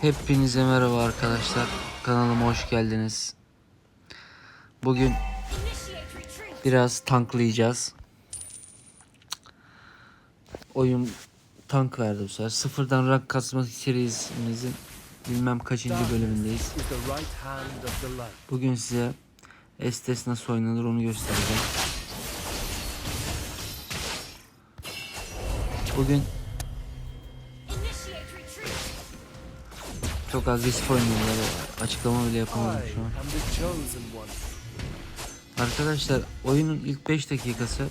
Hepinize merhaba arkadaşlar. Kanalıma hoş geldiniz. Bugün biraz tanklayacağız. Oyun tank verdi bu sefer. Sıfırdan rank kasma serimizin bilmem kaçıncı bölümündeyiz. Bugün size Estes nasıl oynanır onu göstereceğim. Bugün çok agresif oynuyorlar. Açıklama bile yapamadım şu an. Arkadaşlar oyunun ilk 5 dakikası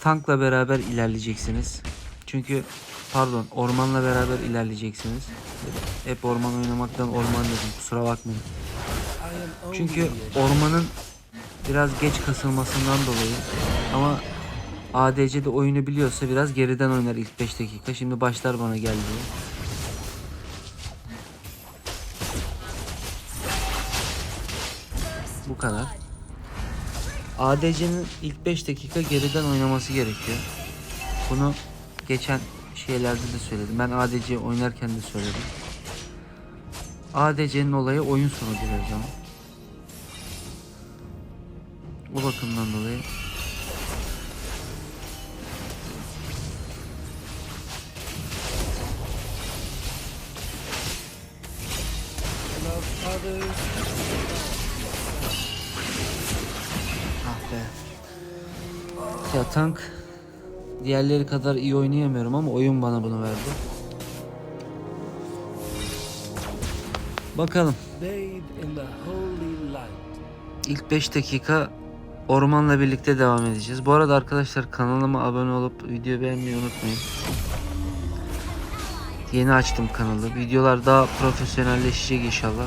tankla beraber ilerleyeceksiniz. Çünkü pardon ormanla beraber ilerleyeceksiniz. Hep orman oynamaktan orman dedim kusura bakmayın. Çünkü ormanın biraz geç kasılmasından dolayı ama ADC'de oyunu biliyorsa biraz geriden oynar ilk 5 dakika. Şimdi başlar bana geldi. Kadar. ADC'nin ilk 5 dakika geriden oynaması gerekiyor. Bunu geçen şeylerde de söyledim. Ben ADC oynarken de söyledim. ADC'nin olayı oyun sonudur her zaman. O bakımdan dolayı Ya tank diğerleri kadar iyi oynayamıyorum ama oyun bana bunu verdi. Bakalım. İlk 5 dakika ormanla birlikte devam edeceğiz. Bu arada arkadaşlar kanalıma abone olup video beğenmeyi unutmayın. Yeni açtım kanalı. Videolar daha profesyonelleşecek inşallah.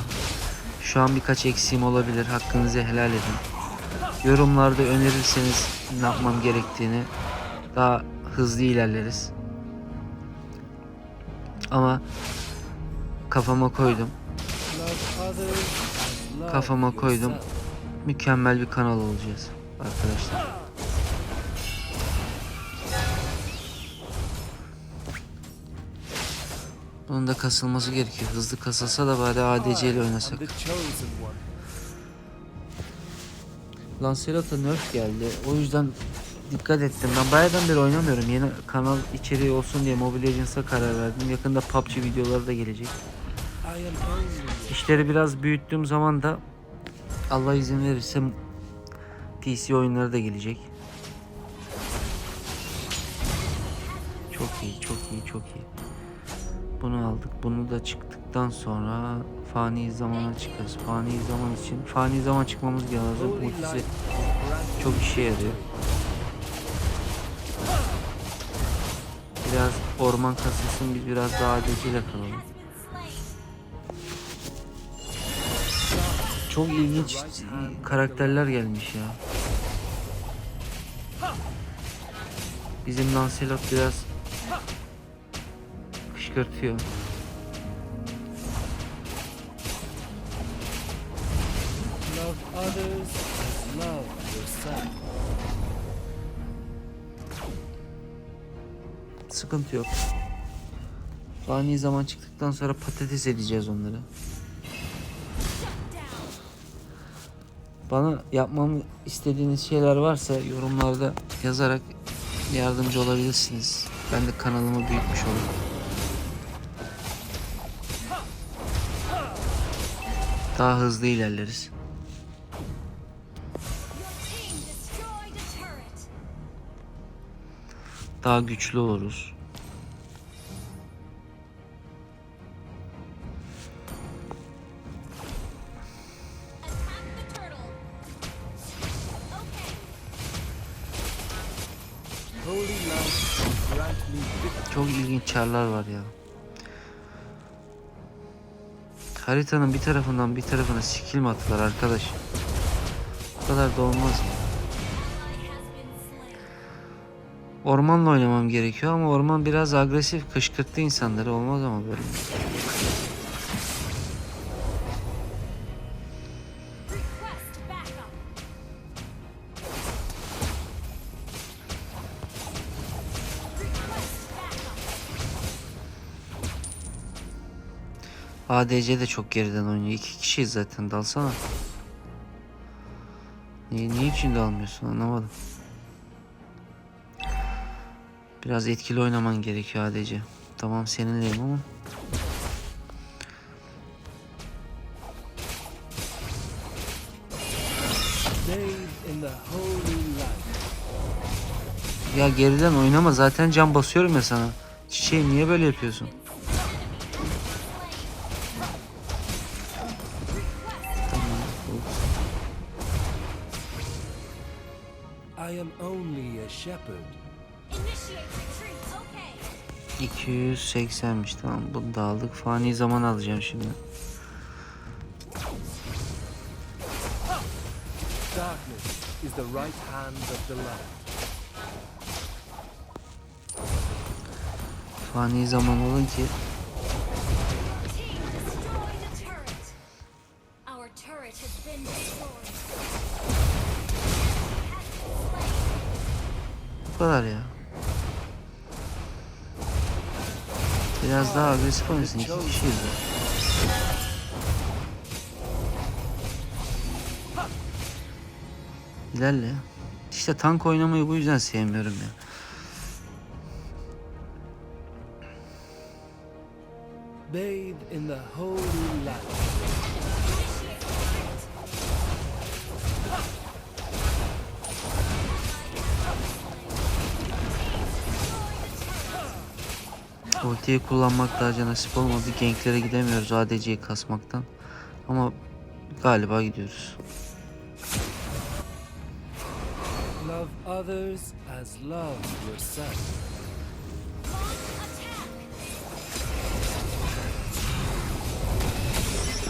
Şu an birkaç eksiğim olabilir. Hakkınızı helal edin. Yorumlarda önerirseniz ne yapmam gerektiğini daha hızlı ilerleriz. Ama kafama koydum. Kafama koydum. Mükemmel bir kanal olacağız arkadaşlar. Bunun da kasılması gerekiyor. Hızlı kasılsa da bari ADC ile oynasak. Lancelot'a nerf geldi. O yüzden dikkat ettim. Ben bayağıdan beri oynamıyorum. Yeni kanal içeriği olsun diye Mobile Legends'a karar verdim. Yakında PUBG videoları da gelecek. İşleri biraz büyüttüğüm zaman da Allah izin verirse PC oyunları da gelecek. Çok iyi, çok iyi, çok iyi. Bunu aldık. Bunu da çıktıktan sonra fani zamana çıkarız. Fani zaman için fani zaman çıkmamız lazım. Ultisi çok işe yarıyor. Biraz orman kasılsın biz biraz daha adetiyle kalalım. Çok ilginç karakterler gelmiş ya. Bizim Lancelot biraz kışkırtıyor. Others as love yourself. Sıkıntı yok. Fani zaman çıktıktan sonra patates edeceğiz onları. Bana yapmamı istediğiniz şeyler varsa yorumlarda yazarak yardımcı olabilirsiniz. Ben de kanalımı büyütmüş olurum. Daha hızlı ilerleriz. Daha güçlü oluruz. Çok ilginç çarlar var ya. Haritanın bir tarafından bir tarafına skill mi attılar arkadaş? Bu kadar da olmaz mı? Ormanla oynamam gerekiyor ama orman biraz agresif kışkırttı insanları olmaz ama böyle. ADC de çok geriden oynuyor. İki kişiyiz zaten dalsana. Niye, niye için dalmıyorsun anlamadım. Biraz etkili oynaman gerekiyor ADC. Tamam seninleyim ama. Ya geriden oynama zaten can basıyorum ya sana. Çiçeğim niye böyle yapıyorsun? 280'miş tamam bunu da aldık. Fani zaman alacağım şimdi. Darkness is the right hand of the light. Fani zaman olun ki Team, destroy the turret. Our turret has been destroyed. bu kadar ya. Daha agresif oynasın. İki kişiyiz ya. İlerle. İşte tank oynamayı bu yüzden sevmiyorum ya. Ultiyi kullanmak daha önce nasip olmadı. Ganklere gidemiyoruz ADC'yi kasmaktan. Ama galiba gidiyoruz. Love others as love yourself.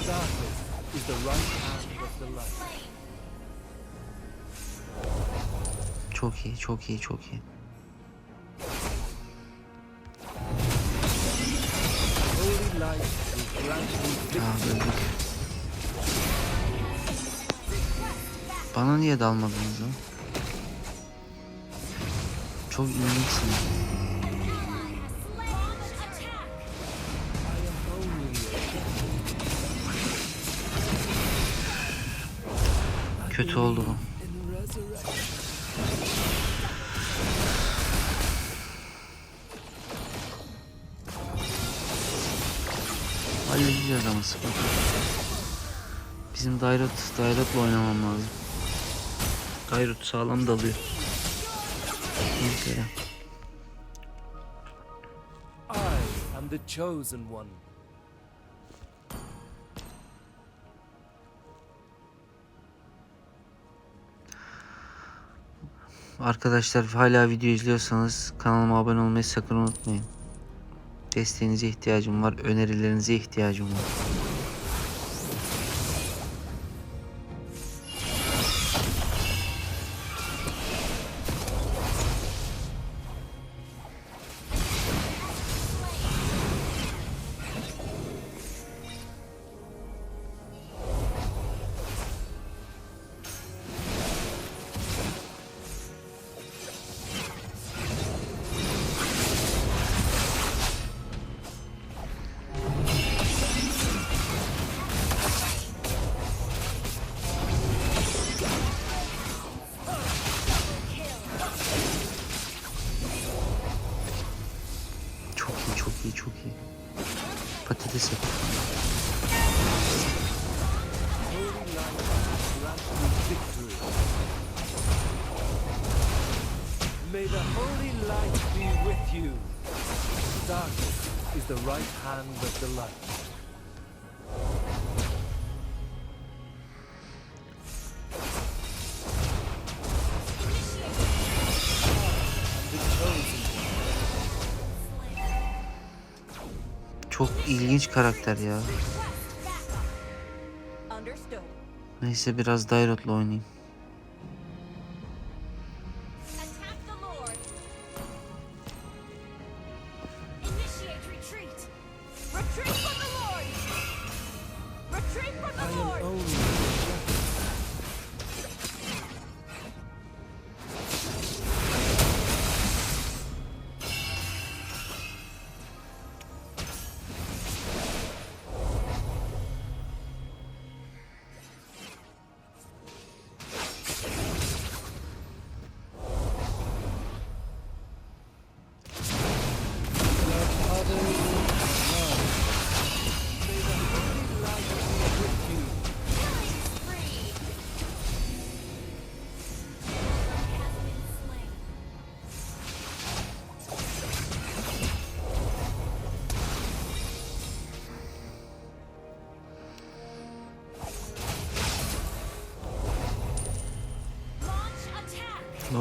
Darkness is the right hand of the light. Çok iyi, çok iyi, çok iyi. Bana niye dalmadınız lan? Çok ilginçsiniz. Attack. I am only a shepherd. Kötü oldu bu. Halledeceğiz ama sıkıntı. Bizim Dairot, Dairot'la oynamam lazım. Dairot sağlam dalıyor. Bir kere. I am the chosen one. Arkadaşlar hala video izliyorsanız kanalıma abone olmayı sakın unutmayın. Desteğinize ihtiyacım var, önerilerinize ihtiyacım var. May the holy light be with you. Darkness is the right hand of the light. Çok ilginç karakter ya. Neyse biraz Dairot'la oynayayım.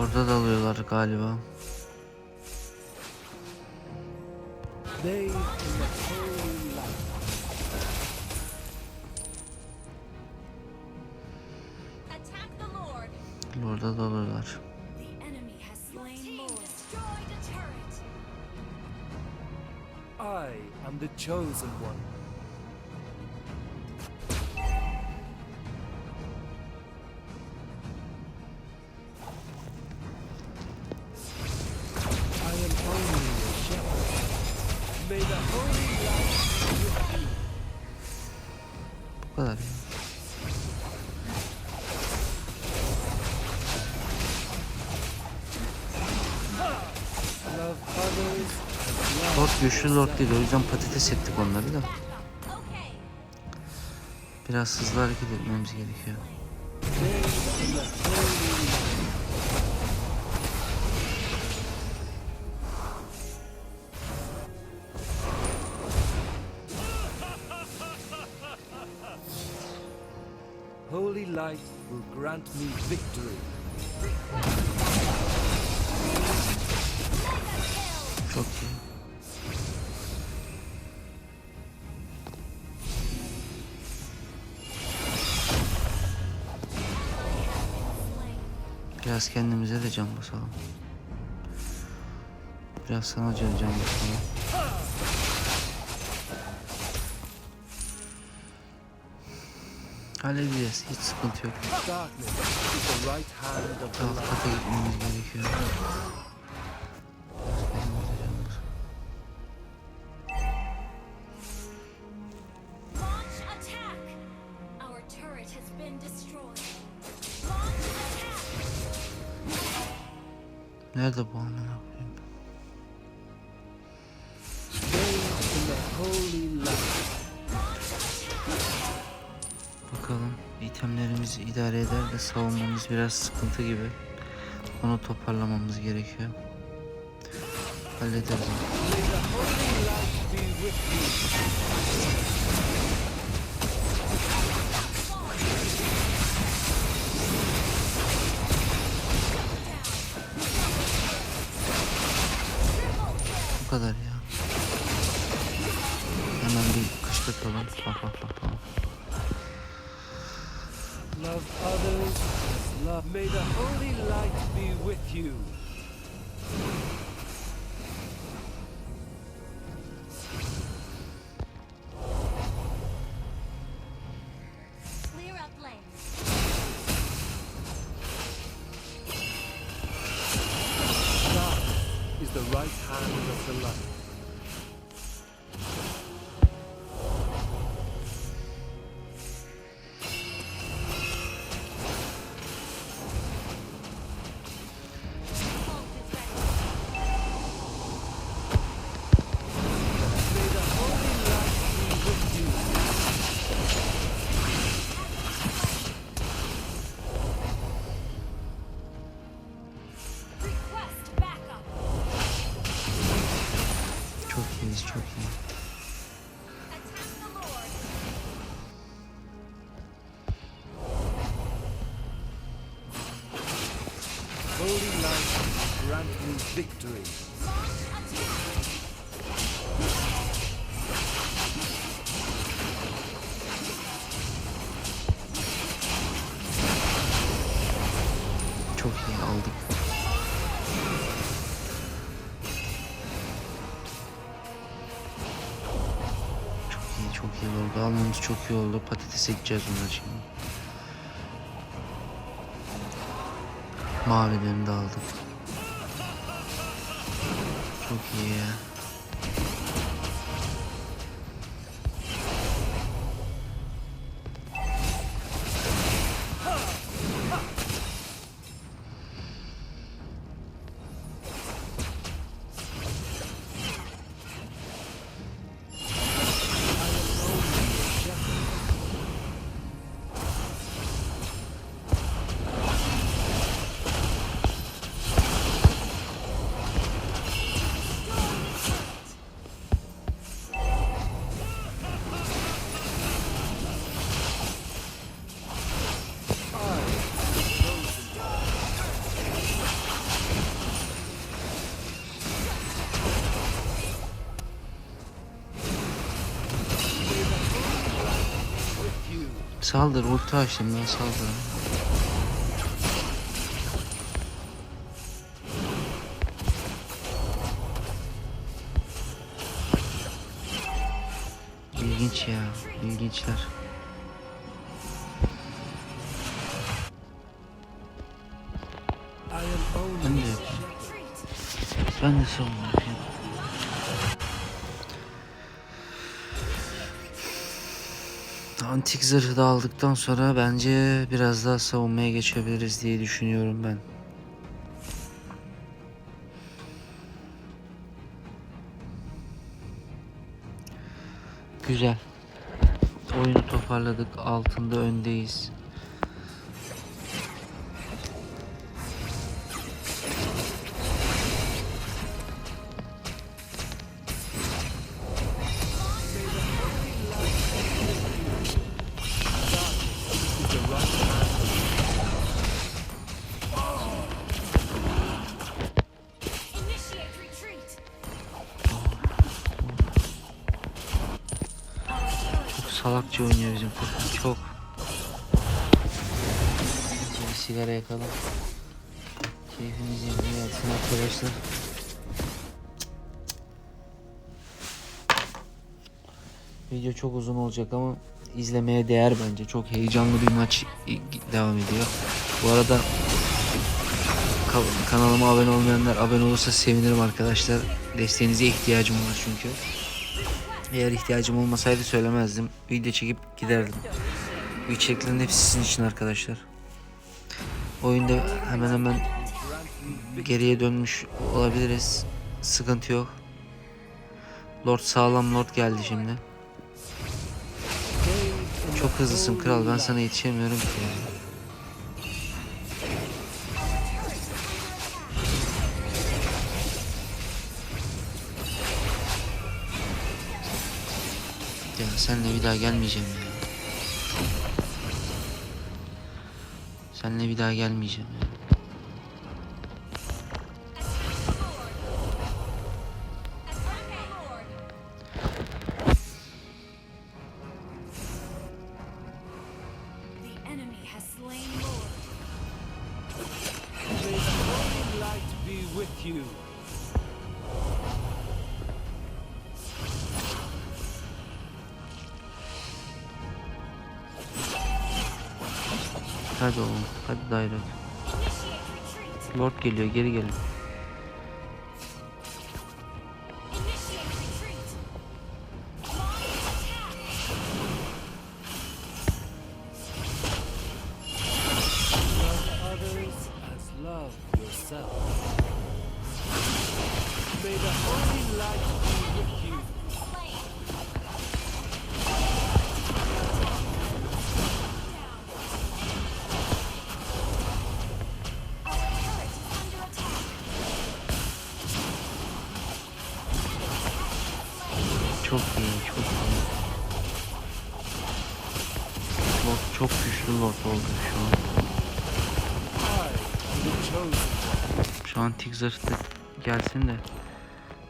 Orada dalıyorlar galiba. Orada dalıyorlar. I am the chosen one. Lord güçlü Lord değil. O yüzden patates ettik onları da. Biraz hızlı hareket etmemiz gerekiyor. Holy light will grant me victory. Can basalım. Biraz sana can can basalım. Halledeceğiz. Hiç sıkıntı yok. Alt kata gitmemiz gerekiyor. Savunmamız biraz sıkıntı gibi. Onu toparlamamız gerekiyor. Hallederiz. Bu kadar ya. Hemen bir kışkırtalım. Bak bak bak bak. Love others. May the holy light be with you. Almamız çok iyi oldu. Patates ekeceğiz onları şimdi. Mavilerini de aldık. Çok iyi ya. Saldır ulti açtım ben saldır. Zırhı da aldıktan sonra bence biraz daha savunmaya geçebiliriz diye düşünüyorum ben. Güzel. Oyunu toparladık. Altında öndeyiz. Video çok uzun olacak ama izlemeye değer bence. Çok heyecanlı bir maç devam ediyor. Bu arada ka- kanalıma abone olmayanlar abone olursa sevinirim arkadaşlar. Desteğinize ihtiyacım var çünkü. Eğer ihtiyacım olmasaydı söylemezdim. Video çekip giderdim. Bu içeriklerin hepsi sizin için arkadaşlar. Oyunda hemen hemen geriye dönmüş olabiliriz. Sıkıntı yok. Lord sağlam Lord geldi şimdi. Çok hızlısın kral ben sana yetişemiyorum ki. Ya senle bir daha gelmeyeceğim ya. Senle bir daha gelmeyeceğim ya. Geliyor geri gelin. May the holy light be with you. Chosen. Şu an tik zırh da gelsin de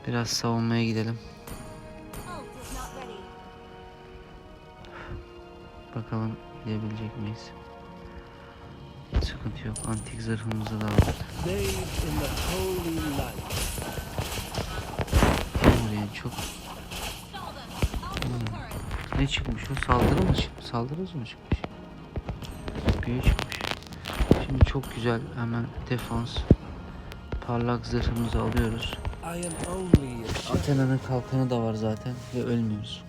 biraz savunmaya gidelim. Bakalım gidebilecek miyiz? Sıkıntı yok. Antik zırhımızı da aldık. Buraya çok. Turret. Ne çıkmış o? Saldırı mı çıkmış? Saldırı mı çıkmış? Büyü çıkmış. Şimdi çok güzel hemen defans. Parlak zırhımızı alıyoruz. Athena'nın kalkanı da var zaten ve ölmüyoruz.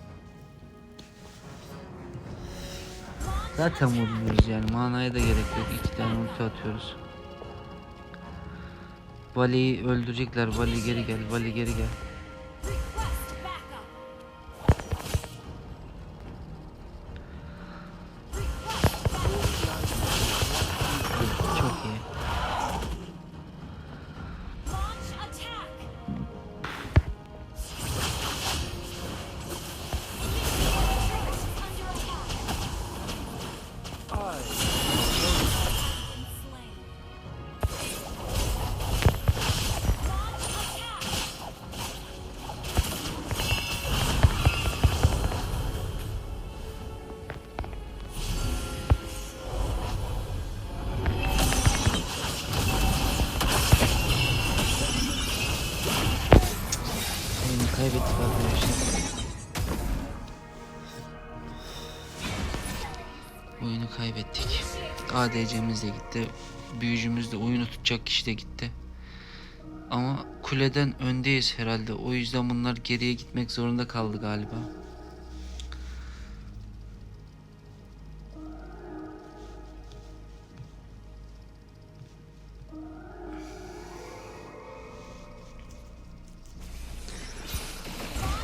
Zaten vurmuyoruz yani manaya da gerek yok. İki tane ulti atıyoruz. Vali'yi öldürecekler. Vali geri gel. Vali geri gel. ADC'miz de gitti. Büyücümüz de oyunu tutacak kişi de gitti. Ama kuleden öndeyiz herhalde. O yüzden bunlar geriye gitmek zorunda kaldı galiba.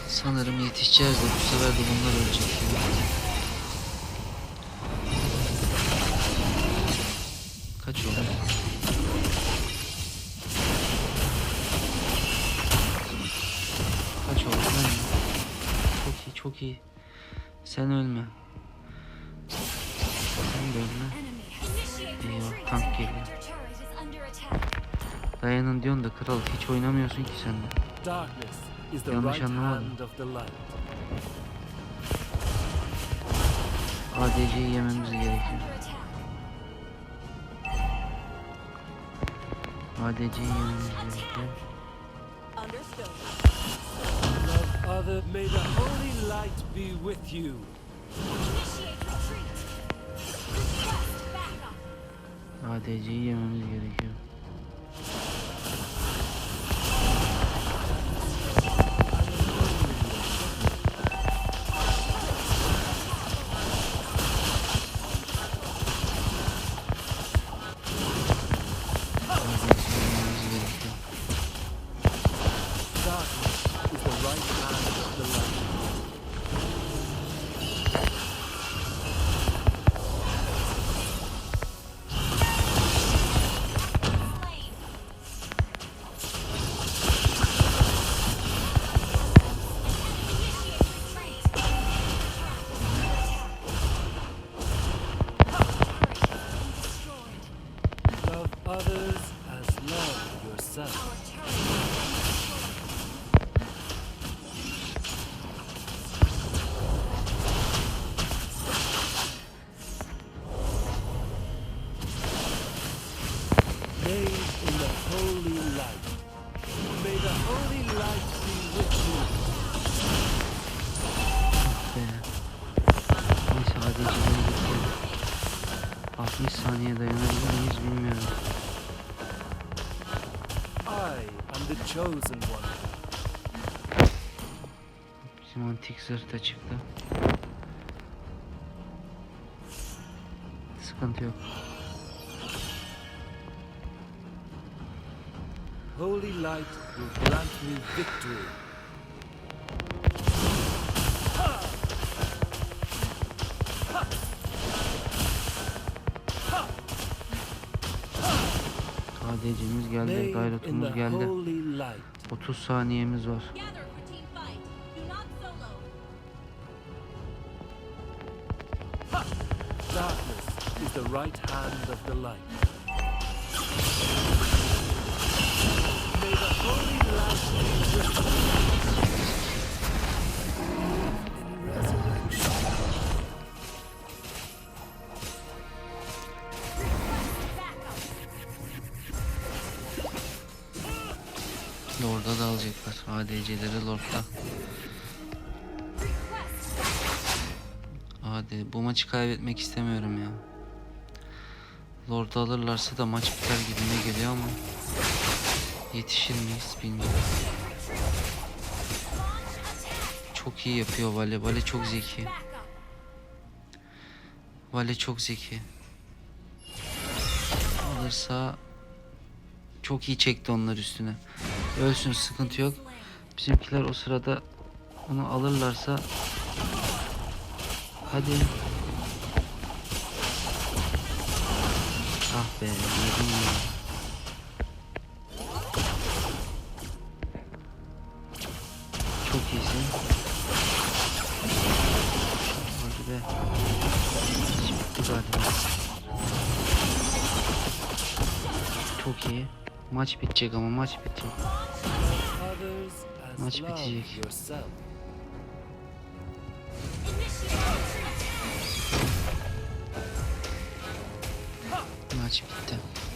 Sanırım yetişeceğiz de bu sefer de bunlar ölecek gibi. Kaç oldu? Kaç oldu? Çok iyi, çok iyi. Sen ölme. Sen de ölme. Eyvah, tank geliyor. Dayanın diyorsun da kral hiç oynamıyorsun ki sen de. Yanlış anlamadım. ADC'yi yememiz gerekiyor. ADC'yi backup. ADC'yi yememiz gerekiyor. Others as love yourself. Da çıktı. Sıkıntı yok. Holy light will grant me victory. ADC'miz geldi, gayretumuz geldi. holy light. 30 saniyemiz var. Light. May the holy. Backup. Lord'a da alacaklar. ADC'leri Lord'da. AD bu maçı kaybetmek istemiyorum ya. Lord'u alırlarsa da maç biter gibime geliyor ama yetişir miyiz bilmiyorum. Çok iyi yapıyor Vale. Vale çok zeki. Vale çok zeki. Alırsa çok iyi çekti onlar üstüne. Ölsün sıkıntı yok. Bizimkiler o sırada onu alırlarsa hadi. Be. Çok iyisin. Hadi be. Bitti galiba. Çok iyi. Maç bitecek ama maç bitecek. Maç bitecek. Maç bitti.